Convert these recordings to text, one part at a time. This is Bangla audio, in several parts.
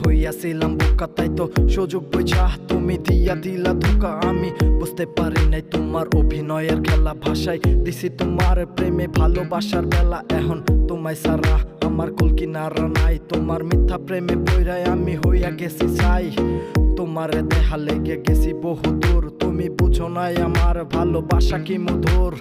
গেছিলাম বোকা, তাই তো সুযোগ বুঝা তুমি দিয়া দিলা ধোকা, আমি বুঝতে পারি নাই তোমার অভিনয়ের খেলা ভাষায়। দিছি তোমার প্রেমে ভালোবাসার বেলা, এখন তোমায় সারা আমার কলকি নারা নাই। তোমার মিথ্যা প্রেমে পইরায় আমি হইয়া গেছি, চাই তোমার দেহা লেগে গেছি বহু দূর তুমি বুঝো নাই আমার ভালোবাসা কি মধুর।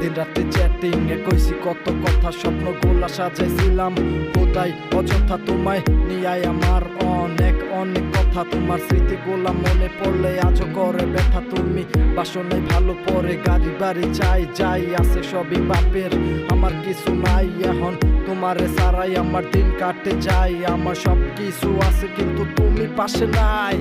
দিন রাতে চ্যাটিং এ কইছি কত কথা স্বপ্ন গোলা সাজাইছিলাম। কোথায় অযথা তোমায় নিয়াই আমার অনেক অনেক কথা। তোমার স্মৃতি গোলা মনে পড়লে আজও করে ব্যথা। তুমি বাসনে ভালো পরে গাড়ি বাড়ি যাই যাই আছে সবই বাপের। আমার কিছু নাই এখন, তোমারে সারাই আমার দিন কাটে যাই আমার সব কিছু আছে কিন্তু তুমি পাশে নাই।